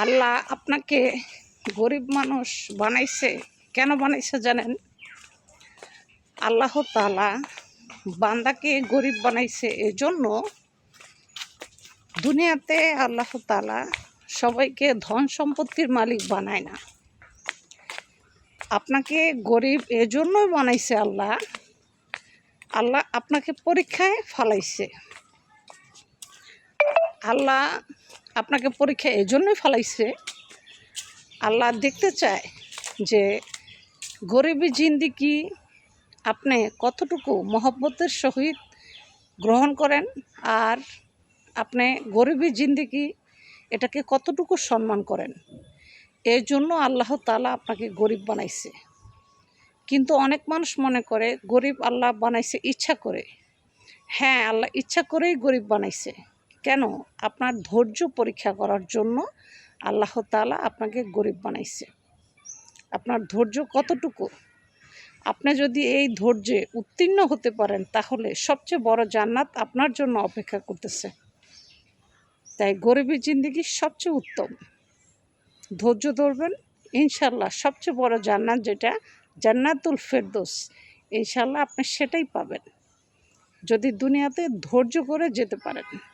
আল্লাহ আপনাকে গরিব মানুষ বানাইছে। কেন বানাইছে জানেন? আল্লাহ তালা বান্দাকে গরিব বানাইছে। এজন্য দুনিয়াতে আল্লাহ তালা সবাইকে ধন সম্পত্তির মালিক বানায় না। আপনাকে গরিব এজন্যই বানাইছে আল্লাহ। আল্লাহ আপনাকে পরীক্ষায় ফালাইছে। আল্লাহ আপনাকে পরীক্ষা এজন্যই ফালাইছে। আল্লাহ দেখতে চায় যে গরিবী জিন্দিগি আপনি কতটুকু মহব্বতের সহিত গ্রহণ করেন আর আপনি গরিবী জিন্দিগি এটাকে কতটুকু সম্মান করেন। এই জন্য আল্লাহ তালা আপনাকে গরিব বানাইছে। কিন্তু অনেক মানুষ মনে করে, গরিব আল্লাহ বানাইছে ইচ্ছা করে। হ্যাঁ আল্লাহ ইচ্ছা করেই গরিব বানাইছে। কেন? আপনার ধৈর্য পরীক্ষা করার জন্য আল্লাহ তালা আপনাকে গরিব বানাইছে। আপনার ধৈর্য কতটুকু? আপনি যদি এই ধৈর্যে উত্তীর্ণ হতে পারেন, তাহলে সবচেয়ে বড় জান্নাত আপনার জন্য অপেক্ষা করতেছে। তাই গরিবের জিন্দিগি সবচেয়ে উত্তম। ধৈর্য ধরবেন ইনশাল্লাহ সবচেয়ে বড় জান্নাত যেটা, জান্নাতুল ফেরদোস। ইনশাল্লাহ আপনি সেটাই পাবেন। যদি দুনিয়াতে ধৈর্য করে যেতে পারেন।